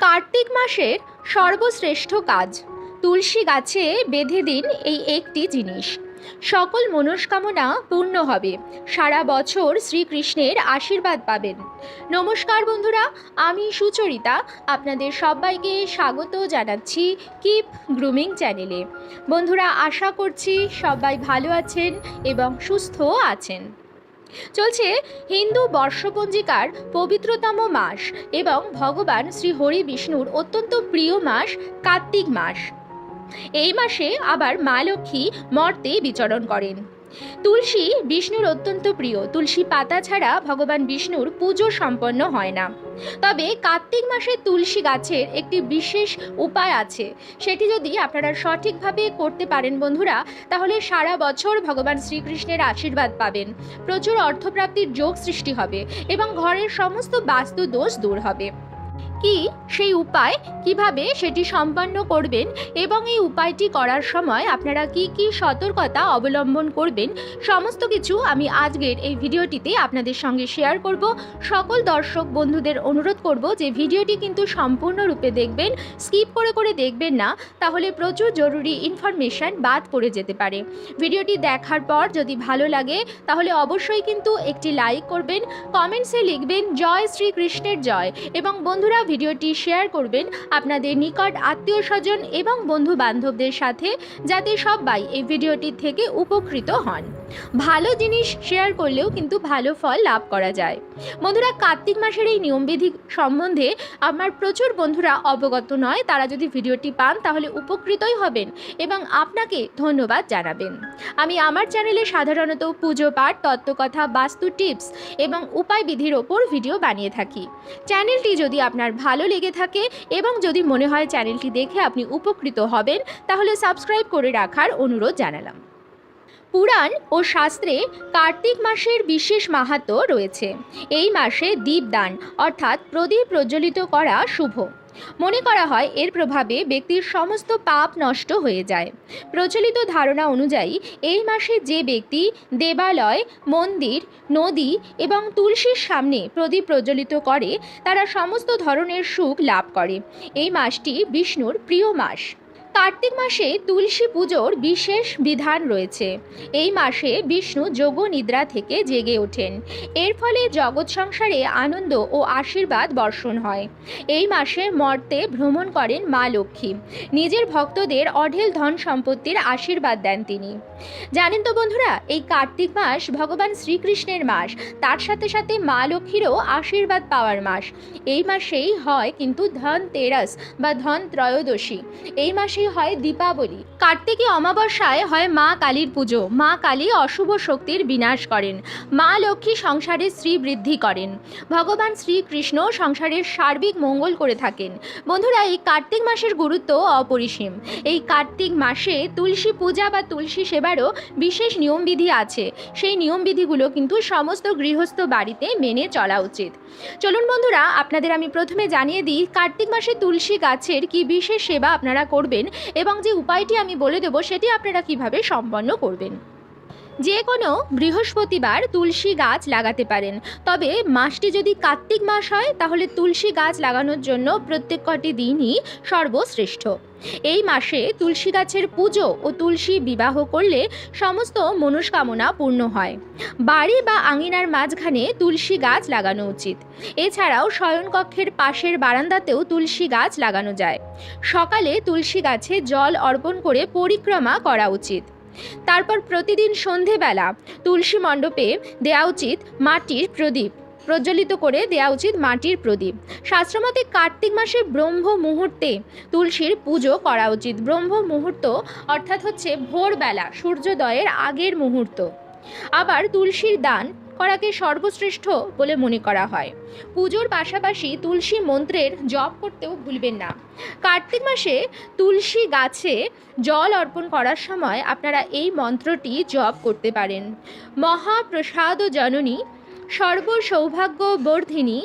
কার্তিক মাসের সর্বশ্রেষ্ঠ কাজ। তুলসী গাছে বেঁধে দিন এই একটি জিনিস। সকল মনস্কামনা পূর্ণ হবে। সারা বছর শ্রীকৃষ্ণের আশীর্বাদ পাবেন। নমস্কার বন্ধুরা, আমি সুচরিতা। আপনাদের সবাইকে স্বাগত জানাচ্ছি কিপ গ্রুমিং চ্যানেলে। বন্ধুরা, আশা করছি সবাই ভালো আছেন এবং সুস্থ আছেন। চলছে হিন্দু বর্ষপঞ্জিকার পবিত্রতম মাস এবং ভগবান শ্রী হরি বিষ্ণুর অত্যন্ত প্রিয় মাস কার্তিক মাস। এই মাসে আবার মা লক্ষ্মী মর্তে বিচরণ করেন। তুলসী বিষ্ণুর অত্যন্ত প্রিয়। তুলসী পাতা ছাড়া ভগবান বিষ্ণুর পুজো সম্পন্ন হয় না। তবে কার্তিক মাসে তুলসী গাছের একটি বিশেষ উপায় আছে। সেটি যদি আপনারা সঠিকভাবে করতে পারেন বন্ধুরা, তাহলে সারা বছর ভগবান শ্রীকৃষ্ণের আশীর্বাদ পাবেন। প্রচুর অর্থপ্রাপ্তির যোগ সৃষ্টি হবে এবং ঘরের সমস্ত বাস্তু দোষ দূর হবে। কি সেই উপায়? কীভাবে সেটি সম্পন্ন করবেন? এবং এই উপায়টি করার সময় আপনারা কি কি সতর্কতা অবলম্বন করবেন? সমস্ত কিছু আমি আজকের এই ভিডিওটিতে আপনাদের সঙ্গে শেয়ার করব। সকল দর্শক বন্ধুদের অনুরোধ করব যে ভিডিওটি কিন্তু সম্পূর্ণরূপে দেখবেন স্কিপ করে করে দেখবেন না, তাহলে প্রচুর জরুরি ইনফরমেশন বাদ পড়ে যেতে পারে। ভিডিওটি দেখার পর যদি ভালো লাগে, তাহলে অবশ্যই কিন্তু একটি লাইক করবেন কমেন্টসে লিখবেন, জয় শ্রীকৃষ্ণের জয় এবং বন্ধুরা ভিডিওটি শেয়ার করবেন আপনাদের নিকট আত্মীয় স্বজন এবং বন্ধু বান্ধবদের সাথে, যাতে সবাই এই ভিডিওটি থেকে উপকৃত হন। ভালো জিনিস শেয়ার করলেও কিন্তু ভালো ফল লাভ করা যায়। বন্ধুরা, কার্তিক মাসের এই নিয়মবিধি সম্বন্ধে আমার প্রচুর বন্ধুরা অবগত নয়। তারা যদি ভিডিওটি পান, তাহলে উপকৃতই হবেন এবং আপনাকে ধন্যবাদ জানাবেন। আমি আমার চ্যানেলে সাধারণত পুজো পাঠ, তত্ত্বকথা, বাস্তু টিপস এবং উপায় বিধির ওপর ভিডিও বানিয়ে থাকি। চ্যানেলটি যদি আপনার ভালো লেগে থাকে এবং যদি মনে হয় চ্যানেলটি দেখে আপনি উপকৃত হবেন, তাহলে সাবস্ক্রাইব করে রাখার অনুরোধ জানালাম। পুরাণ ও শাস্ত্রে কার্তিক মাসের বিশেষ মাহাত্ম রয়েছে। এই মাসে দীপদান, অর্থাৎ প্রদীপ প্রজ্বলিত করা শুভ। মনে করা হয়, এর প্রভাবে ব্যক্তির সমস্ত পাপ নষ্ট হয়ে যায়। প্রচলিত ধারণা অনুযায়ী, এই মাসে যে ব্যক্তি দেবালয়, মন্দির, নদী এবং তুলসীর সামনে প্রদীপ প্রজ্বলিত করে, তারা সমস্ত ধরনের সুখ লাভ করে। এই মাসটি বিষ্ণুর প্রিয় মাস। কার্তিক মাসে তুলসী পুজোর বিশেষ বিধান রয়েছে। এই মাসে বিষ্ণু যোগ নিদ্রা থেকে জেগে ওঠেন। এর ফলে জগৎ সংসারে আনন্দ ও আশীর্বাদ বর্ষণ হয়। এই মাসে মর্তে ভ্রমণ করেন মা লক্ষ্মী। নিজের ভক্তদের অঢেল ধন সম্পত্তির আশীর্বাদ দেন তিনি। জানেন তো বন্ধুরা, এই কার্তিক মাস ভগবান শ্রীকৃষ্ণের মাস। তার সাথে সাথে মা লক্ষ্মীরও আশীর্বাদ পাওয়ার মাস। এই মাসেই হয় কিন্তু ধন তেরাস বা ধন ত্রয়োদশী এই মাসেই হয় দীপাবলি। কার্তিকী অমাবস্যায় হয় মা কালীর পুজো। মা কালী অশুভ শক্তির বিনাশ করেন। মা লক্ষ্মী সংসারে শ্রী বৃদ্ধি করেন। ভগবান শ্রীকৃষ্ণ সংসারের সার্বিক মঙ্গল করে থাকেন। বন্ধুরা, এই কার্তিক মাসের গুরুত্ব অপরিসীম। এই কার্তিক মাসে তুলসী পূজা বা তুলসী সেবারও বিশেষ নিয়মবিধি আছে। সেই নিয়মবিধিগুলো কিন্তু সমস্ত গৃহস্থ বাড়িতে মেনে চলা উচিত। চলুন বন্ধুরা, আপনাদের আমি প্রথমে জানিয়ে দিই, কার্তিক মাসে তুলসী গাছের কি বিশেষ সেবা আপনারা করবেন এবং যে উপায়টি আমি বলে দেবো সেটি আপনারা কীভাবে সম্পন্ন করবেন? যে কোনো বৃহস্পতিবার তুলসী গাছ লাগাতে পারেন। তবে মাসটি যদি কার্তিক মাস হয়, তাহলে তুলসী গাছ লাগানোর জন্য প্রত্যেক কটি দিনই সর্বশ্রেষ্ঠ। এই মাসে তুলসী গাছের পুজো ও তুলসী বিবাহ করলে সমস্ত মনস্কামনা পূর্ণ হয়। বাড়ি বা আঙিনার মাঝখানে তুলসী গাছ লাগানো উচিত। এছাড়াও শয়নকক্ষের পাশের বারান্দাতেও তুলসী গাছ লাগানো যায়। সকালে তুলসী গাছে জল অর্পণ করে পরিক্রমা করা উচিত। তারপর প্রতিদিন সন্ধেবেলা তুলসী মণ্ডপে দেওয়া উচিত মাটির প্রদীপ, প্রজ্বলিত করে দেওয়া উচিত মাটির প্রদীপ। শাস্ত্রমতে কার্তিক মাসে ব্রহ্ম মুহূর্তে তুলসীর পুজো করা উচিত। ব্রহ্ম মুহূর্ত অর্থাৎ হচ্ছে ভোরবেলা, সূর্যোদয়ের আগের মুহূর্ত। আবার তুলসীর দান করাকে সর্বশ্রেষ্ঠ বলে মনে করা হয়। পুজোর পাশাপাশি তুলসী মন্ত্রের জপ করতেও ভুলবেন না। কার্তিক মাসে তুলসী গাছে জল অর্পণ করার সময় আপনারা এই মন্ত্রটি জপ করতে পারেন। মহাপ্রসাদ জননী সর্ব সৌভাগ্য বর্ধিনী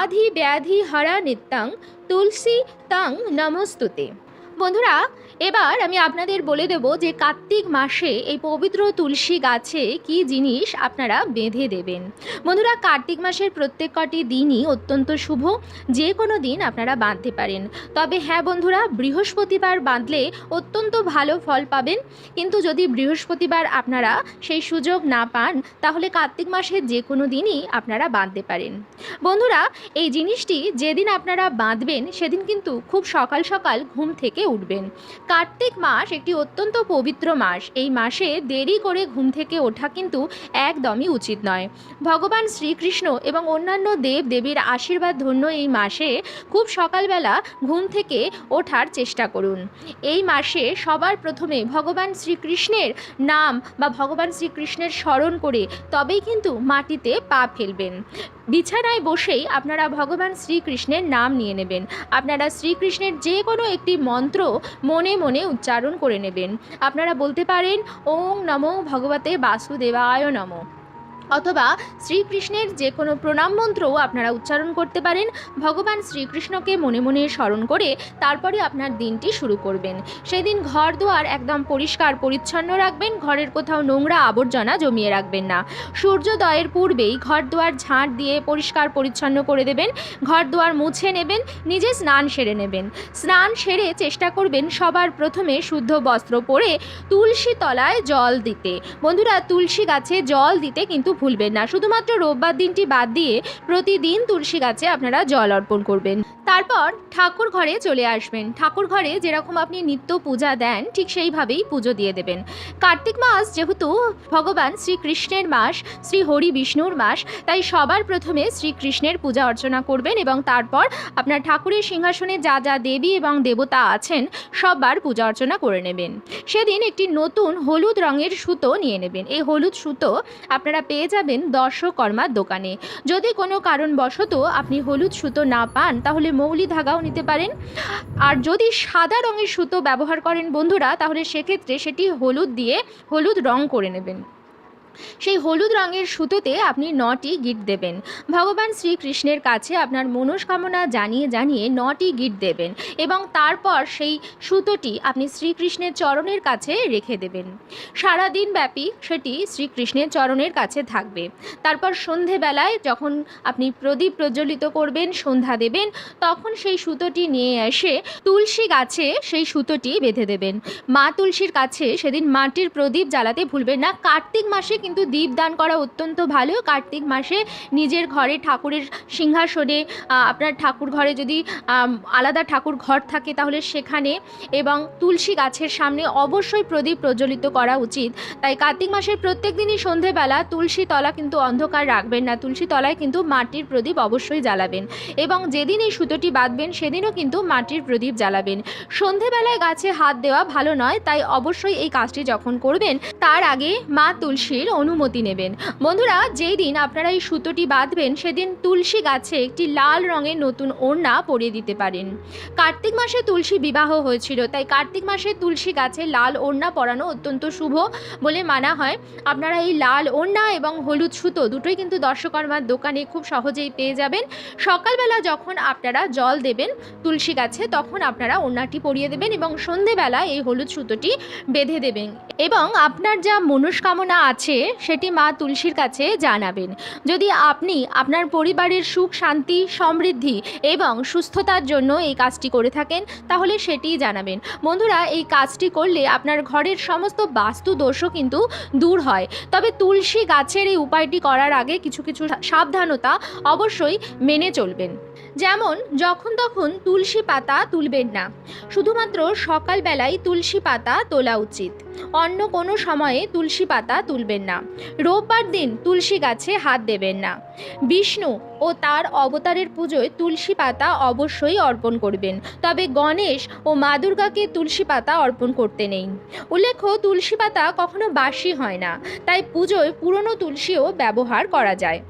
আধি ব্যাধি হরা নিত্যাং তুলসী তাং নমস্তুতে। বন্ধুরা এবার আমি আপনাদের বলে দেব যে কার্তিক মাসে এই পবিত্র তুলসী গাছে কি জিনিস আপনারা বেঁধে দেবেন। বন্ধুরা, কার্তিক মাসের প্রত্যেক কটি দিনই অত্যন্ত শুভ, যে কোনো দিন আপনারা বাঁধতে পারেন। তবে হ্যাঁ বন্ধুরা, বৃহস্পতিবার বাঁধলে অত্যন্ত ভালো ফল পাবেন। কিন্তু যদি বৃহস্পতিবার আপনারা সেই সুযোগ না পান, তাহলে কার্তিক মাসের যে কোনো দিনই আপনারা বাঁধতে পারেন। বন্ধুরা, এই জিনিসটি যেদিন আপনারা বাঁধবেন, সেদিন কিন্তু খুব সকাল সকাল ঘুম থেকে উঠবেন। কার্তিক মাস একটি অত্যন্ত পবিত্র মাস। এই মাসে দেরি করে ঘুম থেকে ওঠা কিন্তু একদমই উচিত নয়। ভগবান শ্রীকৃষ্ণ এবং অন্যান্য দেব দেবীর আশীর্বাদ ধন্য এই মাসে খুব সকালবেলা ঘুম থেকে ওঠার চেষ্টা করুন। এই মাসে সবার প্রথমে ভগবান শ্রীকৃষ্ণের নাম বা ভগবান শ্রীকৃষ্ণের স্মরণ করে তবেই কিন্তু মাটিতে পা ফেলবেন। বিছানায় বসেই আপনারা ভগবান শ্রীকৃষ্ণের নাম নিয়ে নেবেন। আপনারা শ্রীকৃষ্ণের যে কোনো একটি মন্ত্র মনে মনে উচ্চারণ করে নেবেন। আপনারা বলতে পারেন ওং নমো ভগবতে বাসুদেবায় নমঃ। অথবা শ্রীকৃষ্ণের যে কোনো প্রণাম মন্ত্রও আপনারা উচ্চারণ করতে পারেন। ভগবান শ্রীকৃষ্ণকে মনে মনে স্মরণ করে তারপরে আপনার দিনটি শুরু করবেন। সেদিন ঘর দুয়ার একদম পরিষ্কার পরিচ্ছন্ন রাখবেন, ঘরের কোথাও নোংরা আবর্জনা জমিয়ে রাখবেন না। সূর্যোদয়ের পূর্বেই ঘর দুয়ার ঝাঁট দিয়ে পরিষ্কার পরিচ্ছন্ন করে দেবেন, ঘর দুয়ার মুছে নেবেন, নিজে স্নান সেরে নেবেন। স্নান সেরে চেষ্টা করবেন সবার প্রথমে শুদ্ধ বস্ত্র পরে তুলসী তলায় জল দিতে। বন্ধুরা, তুলসী গাছে জল দিতে কিন্তু ভুলবেন না। শুধুমাত্র রোববার দিনটি বাদ দিয়ে প্রতিদিন তুলসী গাছে আপনারা জল অর্পণ করবেন। তারপর ঠাকুর ঘরে চলে আসবেন। ঠাকুর ঘরে যেরকম আপনি নিত্য পূজা দেন, ঠিক সেইভাবেই পুজো দিয়ে দেবেন। কার্তিক মাস যেহেতু ভগবান শ্রীকৃষ্ণের মাস, শ্রী হরি বিষ্ণুর মাস, তাই সবার প্রথমে শ্রীকৃষ্ণের পূজা অর্চনা করবেন এবং তারপর আপনার ঠাকুরের সিংহাসনে যা যা দেবী এবং দেবতা আছেন সবার পূজা অর্চনা করে নেবেন। সেদিন একটি নতুন হলুদ রঙের সুতো নিয়ে নেবেন। এই হলুদ সুতো আপনারা পেয়ে যাবেন দর্শকর্মার দোকানে। যদি কোনো কারণবশত আপনি হলুদ সুতো না পান, তাহলে মৌলি ধাগাও নিতে পারেন। আর যদি সাদা রঙের সুতো ব্যবহার করেন বন্ধুরা, তাহলে সেক্ষেত্রে সেটি হলুদ দিয়ে হলুদ রং করে নেবেন। সেই হলুদ রঙের সুতোতে আপনি নটি গিট দেবেন। ভগবান শ্রীকৃষ্ণের কাছে আপনার মনস্কামনা জানিয়ে জানিয়ে নটি গিট দেবেন এবং তারপর সেই সুতোটি আপনি শ্রীকৃষ্ণের চরণের কাছে রেখে দেবেন। সারাদিন ব্যাপী সেটি শ্রীকৃষ্ণের চরণের কাছে থাকবে। তারপর সন্ধেবেলায় যখন আপনি প্রদীপ প্রজ্বলিত করবেন, সন্ধ্যা দেবেন, তখন সেই সুতোটি নিয়ে এসে তুলসী গাছে সেই সুতোটি বেঁধে দেবেন। মা তুলসীর কাছে সেদিন মাটির প্রদীপ জ্বালাতে ভুলবেন না। কার্তিক মাসে কিন্তু দীপ দান করা অত্যন্ত ভালো। কার্তিক মাসে নিজের ঘরে ঠাকুরের সিংহাসনে আপনার ঠাকুর ঘরে যদি আলাদা ঠাকুর ঘর থাকে তাহলে সেখানে এবং তুলসী গাছের সামনে অবশ্যই প্রদীপ প্রজ্বলিত করা উচিত। তাই কার্তিক মাসের প্রত্যেক দিনই সন্ধেবেলা তুলসী তলা কিন্তু অন্ধকার রাখবেন না। তুলসী তলায় কিন্তু মাটির প্রদীপ অবশ্যই জ্বালাবেন এবং যেদিন এই সুতোটি বাঁধবেন সেদিনও কিন্তু মাটির প্রদীপ জ্বালাবেন। সন্ধেবেলায় গাছে হাত দেওয়া ভালো নয়, তাই অবশ্যই এই কাজটি যখন করবেন, তার আগে মা তুলসীর অনুমতি নেবেন। বন্ধুরা, যেই দিন আপনারা এই সুতোটি বাঁধবেন, সেদিন তুলসী গাছে একটি লাল রঙের নতুন ওড়না পরিয়ে দিতে পারেন। কার্তিক মাসে তুলসী বিবাহ হয়েছিল, তাই কার্তিক মাসে তুলসী গাছে লাল ওড়না পরানো অত্যন্ত শুভ বলে মানা হয়। আপনারা এই লাল ওড়না এবং হলুদ সুতো দুটোই কিন্তু দর্শকর্মার দোকানে খুব সহজেই পেয়ে যাবেন। সকালবেলা যখন আপনারা জল দেবেন তুলসী গাছে, তখন আপনারা ওড়নাটি পরিয়ে দেবেন এবং সন্ধেবেলা এই হলুদ সুতোটি বেঁধে দেবেন। এবং আপনার যা মনস্কামনা আছে সেটি মা তুলসীর কাছে জানাবেন। যদি আপনি আপনার পরিবারের সুখ, শান্তি, সমৃদ্ধি এবং সুস্থতার জন্য এই কাজটি করে থাকেন, তাহলে সেটিই জানাবেন। বন্ধুরা, এই কাজটি করলে আপনার ঘরের সমস্ত বাস্তু দোষও কিন্তু দূর হয়। তবে তুলসী গাছের এই উপায়টি করার আগে কিছু কিছু সাবধানতা অবশ্যই মেনে চলবেন। যেমন, যখন তখন তুলসী পাতা তুলবেন না। শুধুমাত্র সকালবেলায় তুলসী পাতা তোলা উচিত। অন্য কোনো সময়ে তুলসী পাতা তুলবেন না। রোববার দিন তুলসী গাছে হাত দেবেন না। বিষ্ণু ও তার অবতারের পুজোয় তুলসী পাতা অবশ্যই অর্পণ করবেন। তবে গণেশ ও মা দুর্গাকে তুলসী পাতা অর্পণ করতে নেই। উল্লেখ্য, তুলসী পাতা কখনো বাসি হয় না। তাই পুজোয় পুরনো তুলসীও ব্যবহার করা যায়।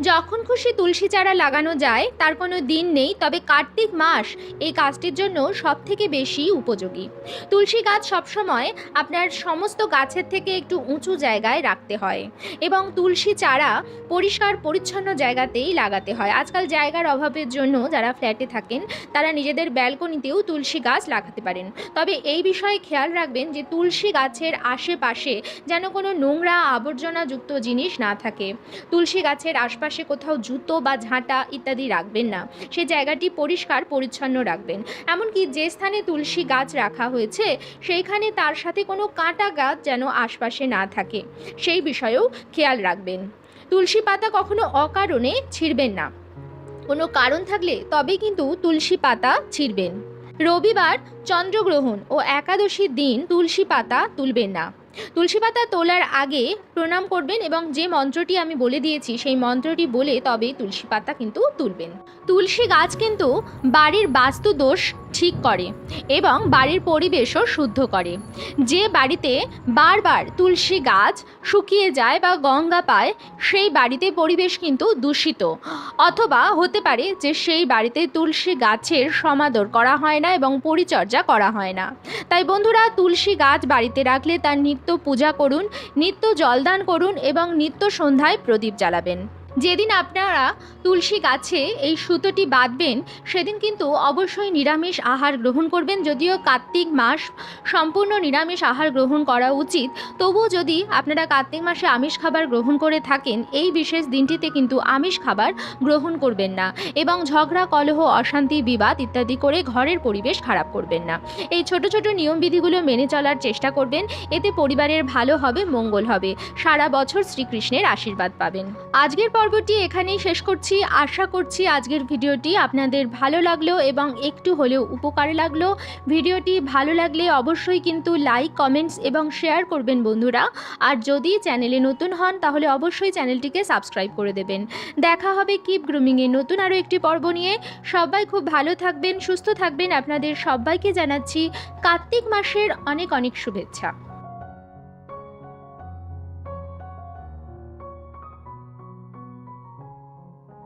যখন খুশি তুলসী চারা লাগানো যায়, তার কোনো দিন নেই, তবে কার্তিক মাস এই কাজটির জন্য সব থেকে বেশি উপযোগী। তুলসী গাছ সবসময় আপনার সমস্ত গাছের থেকে একটু উঁচু জায়গায় রাখতে হয় এবং তুলসী চারা পরিষ্কার, পরিচ্ছন্ন জায়গাতেই লাগাতে হয়। আজকাল জায়গার অভাবের জন্য যারা ফ্ল্যাটে থাকেন, তারা নিজেদের ব্যালকনিতেও তুলসী গাছ লাগাতে পারেন। তবে এই বিষয়ে খেয়াল রাখবেন যে তুলসী গাছের আশেপাশে যেন কোনো নোংরা আবর্জনাযুক্ত জিনিস না থাকে। তুলসী গাছের আশপাশে কোথাও জুতো বা ঝাঁটা ইত্যাদি রাখবেন না। সে জায়গাটি পরিষ্কার, পরিচ্ছন্ন রাখবেন। এমনকি যে স্থানে তুলসী গাছ রাখা হয়েছে, সেইখানে তার সাথে কোনো কাঁটা গাছ যেন আশপাশে না থাকে। সেই বিষয়েও খেয়াল রাখবেন। তুলসী পাতা কখনো অকারণে ছিঁড়বেন না। কোনো কারণ থাকলে তবে কিন্তু তুলসী পাতা ছিঁড়বেন। রবিবার চন্দ্রগ্রহণ ও একাদশীর দিন তুলসী পাতা তুলবেন না। তুলসী পাতা তোলার আগে প্রণাম করবেন এবং যে মন্ত্রটি আমি বলে দিয়েছি, সেই মন্ত্রটি বলে তবে তুলসী পাতা কিন্তু তুলবেন। তুলসী গাছ কিন্তু বাড়ির বাস্তু দোষ ঠিক করে এবং বাড়ির পরিবেশও শুদ্ধ করে। যে বাড়িতে বারবার তুলসী গাছ শুকিয়ে যায় বা গঙ্গা পায়, সেই বাড়িতে পরিবেশ কিন্তু দূষিত। অথবা হতে পারে যে সেই বাড়িতে তুলসী গাছের সমাদর করা হয় না এবং পরিচর্যা করা হয় না। তাই বন্ধুরা, তুলসী গাছ বাড়িতে রাখলে তার নিত্য পূজা করুন নিত্য জলদান করুন এবং নিত্য সন্ধ্যায় প্রদীপ জ্বালাবেন। যেদিন আপনারা তুলসী গাছে এই সুতোটি বাঁধবেন, সেদিন কিন্তু অবশ্যই নিরামিষ আহার গ্রহণ করবেন। যদিও কার্তিক মাস সম্পূর্ণ নিরামিষ আহার গ্রহণ করা উচিত, তবুও যদি আপনারা কার্তিক মাসে আমিষ খাবার গ্রহণ করে থাকেন, এই বিশেষ দিনটিতে কিন্তু আমিষ খাবার গ্রহণ করবেন না এবং ঝগড়া, কলহ, অশান্তি, বিবাদ ইত্যাদি করে ঘরের পরিবেশ খারাপ করবেন না। এই ছোট ছোট নিয়মবিধিগুলো মেনে চলার চেষ্টা করবেন, এতে পরিবারের ভালো হবে, মঙ্গল হবে। সারা বছর শ্রীকৃষ্ণের আশীর্বাদ পাবেন। আজকের পর্বটি এখানেই শেষ করছি। আশা করছি আজকের ভিডিওটি আপনাদের ভালো লাগল এবং একটু হলেও উপকার লাগল। ভিডিওটি ভালো লাগলে অবশ্যই কিন্তু লাইক কমেন্টস এবং শেয়ার করবেন বন্ধুরা। আর যদি চ্যানেলে নতুন হন, তাহলে অবশ্যই চ্যানেলটিকে সাবস্ক্রাইব করে দেবেন। দেখা হবে কিপ গ্রুমিংয়ের নতুন আরও একটি পর্ব নিয়ে। সবাই খুব ভালো থাকবেন, সুস্থ থাকবেন। আপনাদের সবাইকে জানাচ্ছি কার্তিক মাসের অনেক অনেক শুভেচ্ছা।